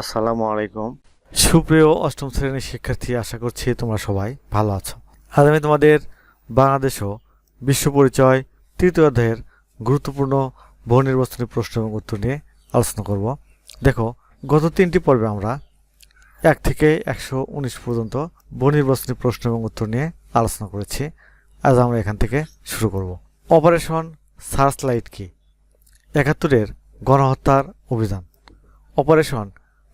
আসসালামু আলাইকুম। সুপ্রিয় অষ্টম শ্রেণির শিক্ষার্থী, আশা করছি তোমরা সবাই ভালো আছো। আজ আমি তোমাদের বাংলাদেশ ও বিশ্ব পরিচয় তৃতীয় অধ্যায়ের গুরুত্বপূর্ণ বহু নির্বাচনী প্রশ্ন এবং উত্তর নিয়ে আলোচনা করব। দেখো, গত তিনটি পর্বে আমরা এক থেকে একশো উনিশ পর্যন্ত বহু নির্বাচনী প্রশ্ন এবং উত্তর নিয়ে আলোচনা করেছি। আজ আমরা এখান থেকে শুরু করব। অপারেশন সার্চ লাইট কি? একাত্তরের গণহত্যার অভিযান। অপারেশন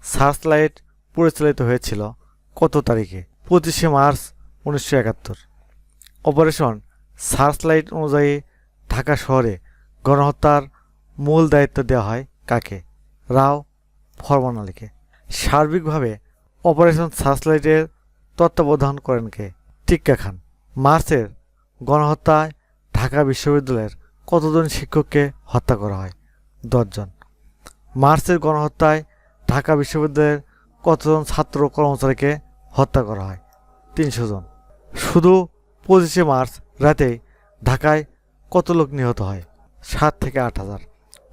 সার্চলাইট পরিচালিত হয়েছিল কত তারিখে? পঁচিশে মার্চ উনিশশো একাত্তর। অপারেশন সার্চলাইট অনুযায়ী ঢাকা শহরে গণহত্যার মূল দায়িত্ব দেওয়া হয় কাকে? রাও ফরমান আলীকে। সার্বিকভাবে অপারেশন সার্চলাইটের তত্ত্বাবধান করেন কে? টিক্কা খান। মার্চের গণহত্যায় ঢাকা বিশ্ববিদ্যালয়ের কতজন শিক্ষককে হত্যা করা হয়? দশজন। মার্চের গণহত্যায় ঢাকা বিশ্ববিদ্যালয়ের কতজন ছাত্র কর্মচারীকে হত্যা করা হয়? তিনশো জন। শুধু পঁচিশে মার্চ রাতেই ঢাকায় কত লোক নিহত হয়? সাত থেকে আট হাজার।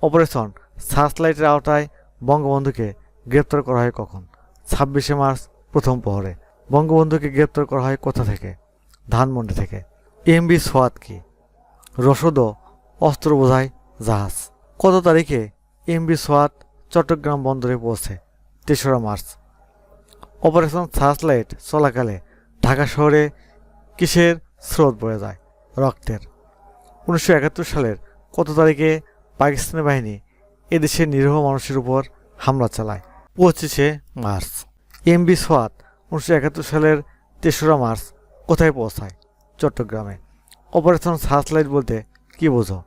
অপারেশন সার্চলাইটের আওতায় বঙ্গবন্ধুকে গ্রেপ্তার করা হয় কখন? ছাব্বিশে মার্চ প্রথম প্রহরে বঙ্গবন্ধুকে গ্রেপ্তার করা হয় কোথা থেকে? ধানমন্ডি থেকে। এমবি সোয়াত কি? রসদ অস্ত্র বোঝায় জাহাজ। কত তারিখে এমবি সোয়াত চট্টগ্রাম বন্দরে পৌঁছে, তেসরা মার্চ। অপারেশন সার্চলাইট চলাকালে ঢাকা শহরে কিসের স্রোত বয়ে যায়? রক্তের। উনিশশো একাত্তর সালের কত তারিখে পাকিস্তানি বাহিনী এদেশের নিরীহ মানুষের উপর হামলা চালায়? পঁচিশে মার্চ। এমবি সোয়াত উনিশশো একাত্তর সালের তেসরা মার্চ কোথায় পৌঁছায়? চট্টগ্রামে। অপারেশন সার্চলাইট বলতে কী বোঝো?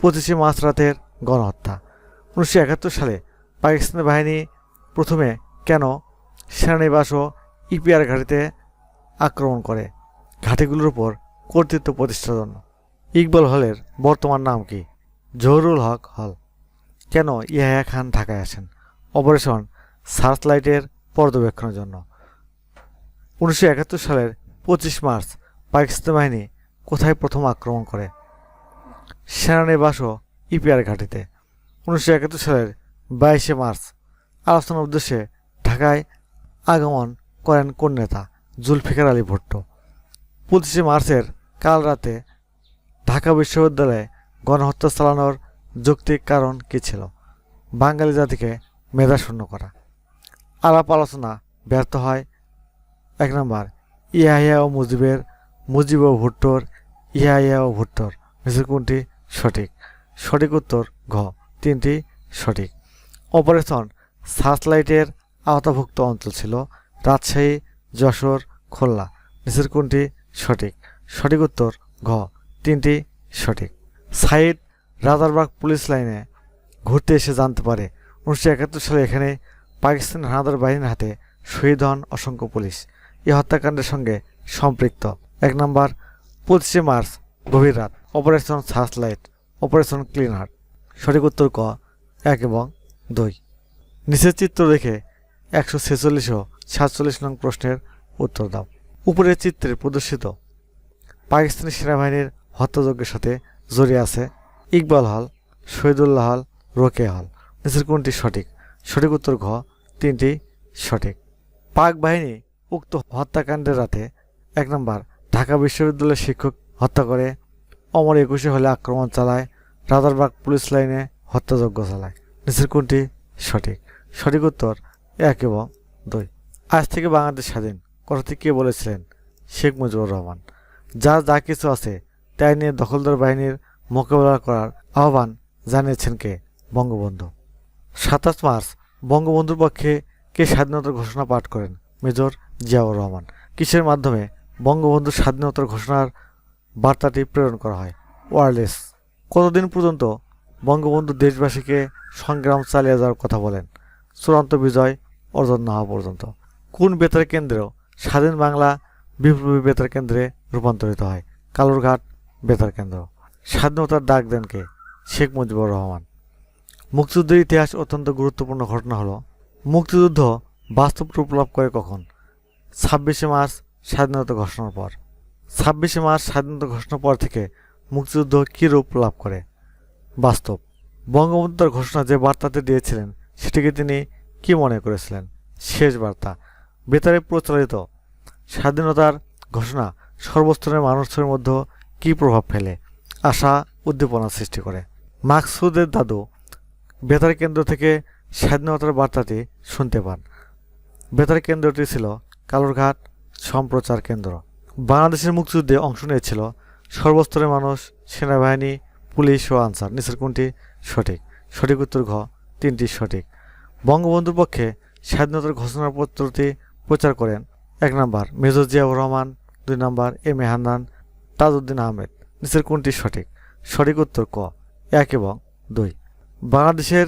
পঁচিশে মার্চ রাতের গণহত্যা। উনিশশো একাত্তর সালে পাকিস্তানি বাহিনী প্রথমে কেন সেনানিবাস ও ইপিআর ঘাটিতে আক্রমণ করে? ঘাটিগুলোর উপর কর্তৃত্ব প্রতিষ্ঠার জন্য। ইকবাল হলের বর্তমান নাম কি? জহুরুল হক হল। কেন ইয়াহিয়া খান ঢাকায় আসেন? অপারেশন সার্চলাইটের পর্যবেক্ষণের জন্য। উনিশশো একাত্তর সালের পঁচিশ মার্চ পাকিস্তান বাহিনী কোথায় প্রথম আক্রমণ করে? সেনানিবাস ও ইপিআর ঘাটিতে। উনিশশো একাত্তর সালের বাইশে মার্চ। আলোচনার উদ্দেশ্যে ঢাকায় আগমন করেন কোন নেতা? জুলফিকার আলী ভুট্টো। পঁচিশে মার্চের কাল রাতে ঢাকা বিশ্ববিদ্যালয়ে গণহত্যা চালানোর যৌক্তিক কারণ কী ছিল? বাঙালি জাতিকে মেধাশূন্য করা। আলাপ আলোচনা ব্যর্থ হয়। এক নম্বর, ইয়াহিয়া ও মুজিবের, মুজিব ও ভুট্টোর, ইয়াহিয়া ও ভুট্টোর। নিচের কোনটি সঠিক? সঠিক উত্তর ঘ। তিনটি সঠিক। অপারেশন সার্চলাইটের আওতাভুক্ত অঞ্চল ছিল। রাজশাহী, যশোর, খুলনা। নিচের কোনটি সঠিক? সঠিক উত্তর ঘ। তিনটি সঠিক। সাইদ রাজারবাগ পুলিশ লাইনে ঘুরতে এসে জানতে পারে, উনিশশো একাত্তর সালে এখানে পাকিস্তান হানাদার বাহিনীর হাতে শহীদ হন অসংখ্য পুলিশ। এই হত্যাকাণ্ডের সঙ্গে সম্পৃক্ত। এক নম্বর, পঁচিশে মার্চ, গভীর রাত। Operation searchlight, operation clean heart সঠিক উত্তর ক, এক এবং দুই। নিচের চিত্র দেখে একশো ছেচল্লিশ ও সাতচল্লিশ নং প্রশ্নের উত্তর দাও। উপরের চিত্রে প্রদর্শিত পাকিস্তানি সেনাবাহিনীর হত্যাযজ্ঞের সাথে জড়িয়ে আছে ইকবাল হল, শহীদুল্লাহ হল রোকে হল। নিচের কোনটি সঠিক? সঠিক উত্তর ঘ, তিনটি সঠিক। পাক বাহিনী উক্ত হত্যাকাণ্ডের রাতে এক নম্বর ঢাকা বিশ্ববিদ্যালয়ের শিক্ষক হত্যা করে, অমর একুশে হলে আক্রমণ চালায়, রাজারবাগ পুলিশ লাইনে হত্যাযজ্ঞ চালায়। নিচের কোনটি সঠিক? সঠিক উত্তর এক এবং দুই। আজ থেকে বাংলাদেশ স্বাধীন। কথাটি কে বলেছিলেন? শেখ মুজিবুর রহমান। যার যা কিছু আছে, তাই নিয়ে দখলদার বাহিনীর মোকাবেলা করার আহ্বান জানিয়েছেন কে? বঙ্গবন্ধু। সাতাশ মার্চ, বঙ্গবন্ধুর পক্ষে কে স্বাধীনতার ঘোষণা পাঠ করেন? মেজর জিয়াউর রহমান। কিসের মাধ্যমে বঙ্গবন্ধুর স্বাধীনতার ঘোষণার বার্তাটি প্রেরণ করা হয়? ওয়ারলেস। কতদিন পর্যন্ত বঙ্গবন্ধু দেশবাসীকে সংগ্রাম চালিয়ে যাওয়ার কথা বলেন। চূড়ান্ত বিজয় অর্জন না হওয়া পর্যন্ত। কোন বেতার কেন্দ্র স্বাধীন বাংলা বিপ্লবী বেতার কেন্দ্রে রূপান্তরিত হয়? কালুরঘাট বেতার কেন্দ্র। স্বাধীনতার ডাক দেন কে? শেখ মুজিবুর রহমান। মুক্তিযুদ্ধের ইতিহাস অত্যন্ত গুরুত্বপূর্ণ ঘটনা হলো, মুক্তিযুদ্ধ বাস্তব রূপ লাভ করে কখন? ছাব্বিশে মার্চ স্বাধীনতা ঘোষণার পর। ছাব্বিশে মার্চ স্বাধীনতা ঘোষণার পর থেকে মুক্তিযুদ্ধ কী রূপ লাভ করে? বাস্তব। বঙ্গবন্ধু তার ঘোষণা যে বার্তাতে দিয়েছিলেন, সেটিকে তিনি কি মনে করেছিলেন? শেষ বার্তা। বেতারে প্রচারিত স্বাধীনতার ঘোষণা সর্বস্তরের মানুষের মধ্যে কী প্রভাব ফেলে? আশা উদ্দীপনা সৃষ্টি করে। মাকসুদের দাদু, বেতার কেন্দ্র থেকে স্বাধীনতার বার্তাটি শুনতে পান। বেতার কেন্দ্রটি ছিল কালুরঘাট সম্প্রচার কেন্দ্র। বাংলাদেশের মুক্তিযুদ্ধে অংশ নিয়েছিল সর্বস্তরের মানুষ, সেনাবাহিনী পুলিশ ও আনসার। নিচের কোনটি? সঠিক। সঠিক উত্তর ঘ। তিনটি সঠিক। বঙ্গবন্ধুর পক্ষে স্বাধীনতার ঘোষণাপত্রটি প্রচার করেন এক নম্বর মেজর জিয়াউর রহমান, দুই নম্বর এম এ হান্নান, তাজউদ্দিন আহমেদ। নিচের কোনটি সঠিক? সঠিক উত্তর ক। এক এবং দুই। বাংলাদেশের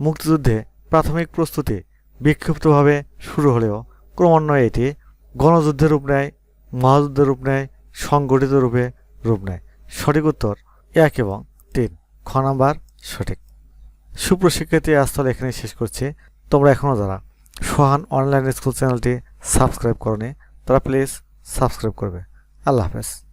মুক্তিযুদ্ধে প্রাথমিক প্রস্তুতি বিক্ষিপ্তভাবে শুরু হলেও ক্রমান্বয়ে এটি গণযুদ্ধের রূপ নেয়, মহাযুদ্ধের রূপ নেয়, সংগঠিত রূপে রূপ নেয়। সঠিক উত্তর এক এবং তিন। খ নাম্বার, সঠিক। সুপ্রশিক্ষিতী আস্থল এখানে শেষ করছে। তোমরা এখনও যারা সোহান অনলাইন স্কুল চ্যানেলটি সাবস্ক্রাইব করনি, তারা প্লিজ সাবস্ক্রাইব করবে। আল্লাহ হাফেজ।